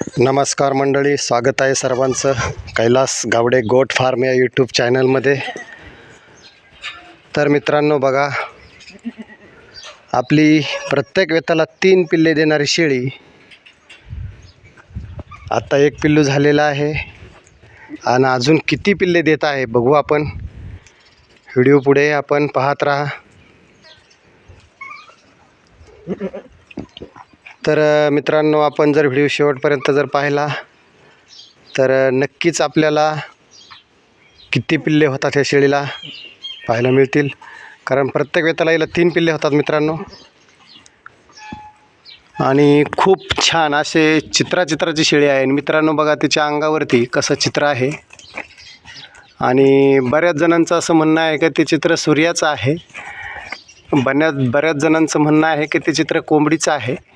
नमस्कार मंडळी स्वागत आहे सर्वांचं. कैलास गावडे गोट फार्म या यूट्यूब चॅनलमध्ये तर मित्रांनो बघा आपली प्रत्येक वेताला तीन पिल्ले देणारी शेळी. आत्ता एक पिल्लू झालेला आहे आणि अजून किती पिल्ले देत आहे बघू आपण. व्हिडिओ पुढे आपण पाहत राहा. तर मित्रांनो आपण जर व्हिडिओ शेवटपर्यंत जर पाहिला तर नक्कीच आपल्याला किती पिल्ले होतात ह्या शेळीला पाहायला मिळतील. कारण प्रत्येक वेताला हिला तीन पिल्ले होतात मित्रांनो. आणि खूप छान असे चित्राचित्राची शेळी आहे. आणि मित्रांनो बघा तिच्या अंगावरती कसं चित्र आहे. आणि बऱ्याच जणांचं असं म्हणणं आहे की ते चित्र सूर्याचं आहे. बऱ्याच बऱ्याच जणांचं म्हणणं आहे की ते चित्र कोंबडीचं आहे.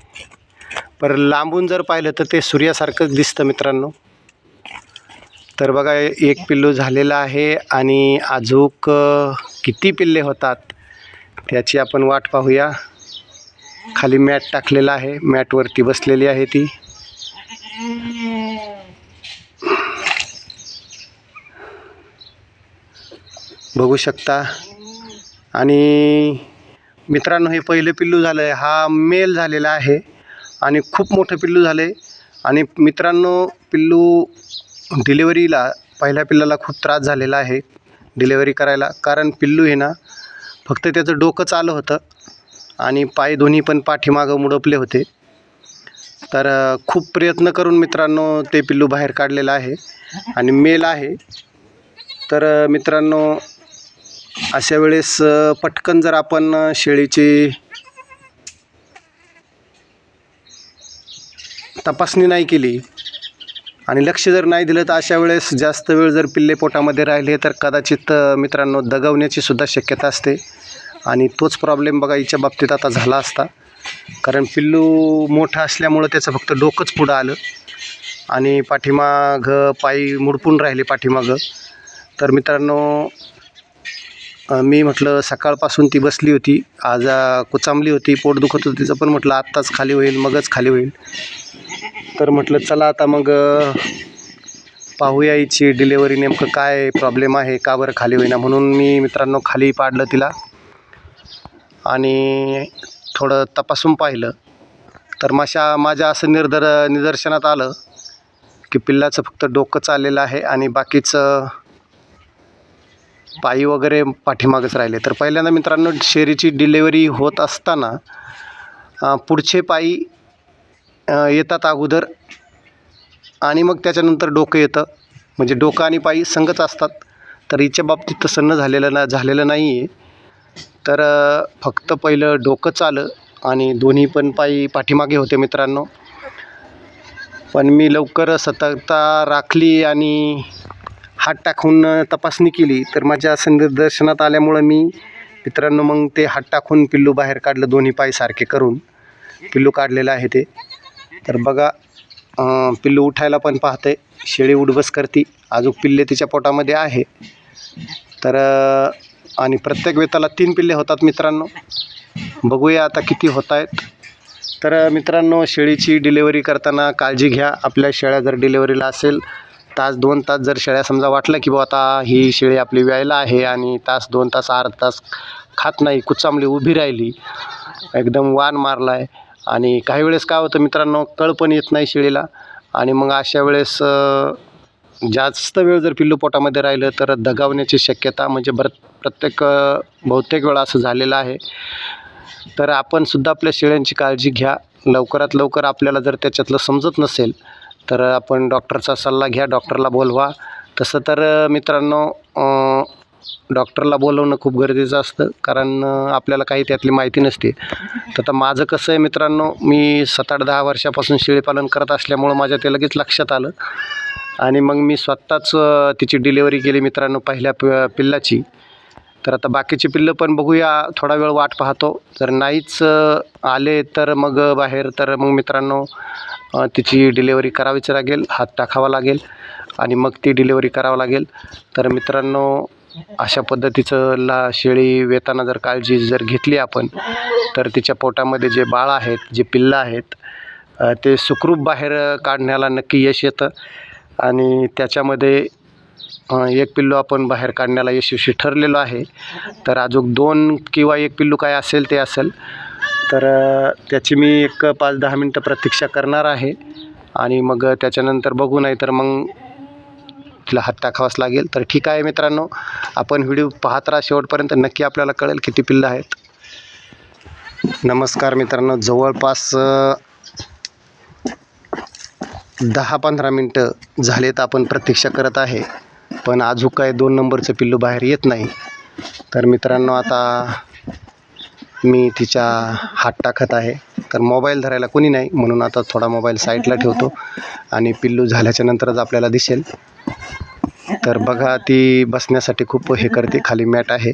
पर लांबून जर पाहिलं तर ते सूर्यासारखंच दिसतं मित्रांनो. तर बघा एक पिल्लू झालेलं आहे आणि अजूक किती पिल्ले होतात त्याची आपण वाट पाहूया. खाली मॅट टाकलेला आहे मॅटवरती बसलेली आहे ती. बघू शकता. आणि मित्रांनो हे पहिलं पिल्लू झालं आहे हा मेल झालेला आहे. आणि खूप मोठं पिल्लू झाले. आणि मित्रांनो पिल्लू डिलेवरीला पहिल्या पिल्लाला खूप त्रास झालेला आहे डिलेवरी करायला. कारण पिल्लू हे ना फक्त त्याचं डोकंच आलं होतं आणि पाय दोन्ही पण पाठीमागं मुडपले होते. तर खूप प्रयत्न करून मित्रांनो ते पिल्लू बाहेर काढलेलं आहे आणि मेल आहे. तर मित्रांनो अशा वेळेस पटकन जर आपण शेळीची तपासणी नाही केली. आणि लक्ष जर नाही दिलं तर अशा वेळेस जास्त वेळ जर पिल्ले पोटामध्ये राहिले तर कदाचित मित्रांनो दगावण्याची सुद्धा शक्यता असते. आणि तोच प्रॉब्लेम बघा हिच्या बाबतीत आता झाला असता. कारण पिल्लू मोठा असल्यामुळं त्याचं फक्त डोकंच पुढं आलं. आणि पाठीमागं पायी मुडपून राहिले पाठीमागं. तर मित्रांनो मी म्हटलं सकाळपासून ती बसली होती. आज कुचांबली होती. पोट दुखत होती तिचं पण म्हटलं आत्ताच खाली होईल मगच खाली होईल. तर म्हटलं चला आता मग पाहूया हिची डिलेवरी नेमकं काय प्रॉब्लेम आहे का बरं खाली होईना. म्हणून मी मित्रांनो खाली पाडलं तिला. आणि थोडं तपासून पाहिलं. तर माशा माझ्या असं निर्दर निदर्शनात आलं की पिल्लाचं फक्त डोकं चाललेलं आहे आणि बाकीचं पायी वगैरे पाठीमागच राहिले. तर पहिल्यांदा मित्रांनो शेरीची डिलेवरी होत असताना पुढचे पायी येतात अगोदर आणि मग त्याच्यानंतर डोकं येतं. म्हणजे डोकं आणि पायी संगच असतात. तर हिच्या बाबतीत तसं न झालेलं ना झालेलं नाही आहे तर फक्त पहिलं डोकंच आलं आणि दोन्ही पण पायी पाठीमागे होते मित्रांनो. पण मी लवकर सतर्कता राखली आणि हात टाकून तपासणी केली. तर माझ्या संदर्शनात निदर्शनात आल्यामुळं मी मित्रांनो मग ते हात टाकून पिल्लू बाहेर काढलं. दोन्ही पाय सारखे करून पिल्लू काढलेलं आहे ते. तर बघा पिल्लू उठायला पण पाहते शेळी उठबस करती. अजून पिल्ले तिच्या पोटामध्ये आहे. तर आणि प्रत्येक वेताला तीन पिल्ले होतात मित्रांनो. बघूया आता किती होत आहेत तर मित्रांनो शेळीची डिलेवरी करताना काळजी घ्या. आपल्या शेळ्या जर डिलेवरीला असेल तास दोन तास जर शेळ्या समजा वाटलं की बुवा आता ही शेळी आपली व्यायला आहे आणि तास दोन तास अर्धा तास खात नाही कुचांबली उभी राहिली एकदम वान मारला आहे आणि काही वेळेस काय होतं मित्रांनो कळ पण येत नाही शेळीला. आणि मग अशा वेळेस जास्त वेळ जर पिल्लू पोटामध्ये राहिलं तर दगावण्याची शक्यता म्हणजे बर प्रत्येक बहुतेक वेळा असं झालेलं आहे. तर आपण सुद्धा आपल्या शेळ्यांची काळजी घ्या. लवकरात लवकर आपल्याला जर त्याच्यातलं समजत नसेल तर आपण डॉक्टरचा सल्ला घ्या डॉक्टरला बोलवा. तसं तर मित्रांनो डॉक्टरला बोलवणं खूप गरजेचं असतं कारण आपल्याला काही त्यातली माहिती नसते. तर आता माझं कसं आहे मित्रांनो मी सात आठ दहा वर्षापासून शेळीपालन करत असल्यामुळं माझ्या ते लगेच लक्षात आलं. आणि मग मी स्वतःच तिची डिलेवरी केली मित्रांनो पहिल्या प पिल्लाची. तर आता बाकीची पिल्लं पण बघूया थोडा वेळ वाट पाहतो. जर नाहीच आले तर मग बाहेर तर मग मित्रांनो तिची डिलेवरी करावीच लागेल हात टाकावा लागेल. आणि मग ती डिलेवरी करावं लागेल. तर मित्रांनो अशा पद्धतीचं ला शेळी वेताना जर काळजी जर घेतली आपण तर तिच्या पोटामध्ये जे बाळ आहेत जे पिल्लं आहेत ते सुखरूप बाहेर काढण्याला नक्की यश येतं. आणि त्याच्यामध्ये एक पिल्लू आपण बाहेर काढण्याला यशस्वी ठरलेलो आहे. तर अजून दोन किंवा एक पिल्लू काय असेल ते असेल. तर त्याची मी एक पाच दहा मिनटं प्रतीक्षा करणार आहे. आणि मग त्याच्यानंतर बघू नाही तर मग तिला हात टाकावाच लागेल. तर ठीक आहे मित्रांनो आपण व्हिडिओ पाहत राहा शेवटपर्यंत. नक्की आपल्याला कळेल किती पिल्लं आहेत. नमस्कार मित्रांनो जवळपास दहा पंधरा मिनटं झालेत आपण प्रतीक्षा करत आहे. पण अजून काय दोन नंबरचं पिल्लू बाहेर येत नाही. तर मित्रांनो आता मी तिच्या हात टाकत आहे. तर मोबाईल धरायला कोणी नाही. म्हणून आता थोडा मोबाईल साईडला ठेवतो. आणि पिल्लू झाल्याच्या नंतरच आपल्याला दिसेल. तर बघा ती बसण्यासाठी खूप हे करते. खाली मॅट आहे.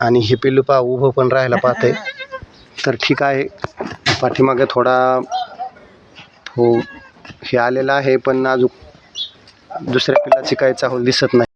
आणि हे पिल्लू पा उभं पण राहायला पाहते तर ठीक आहे. पाठीमागे थोडा हो हे आलेलं आहे पण अजून दुसऱ्या पिल्लाची काही चाहूल दिसत नाही.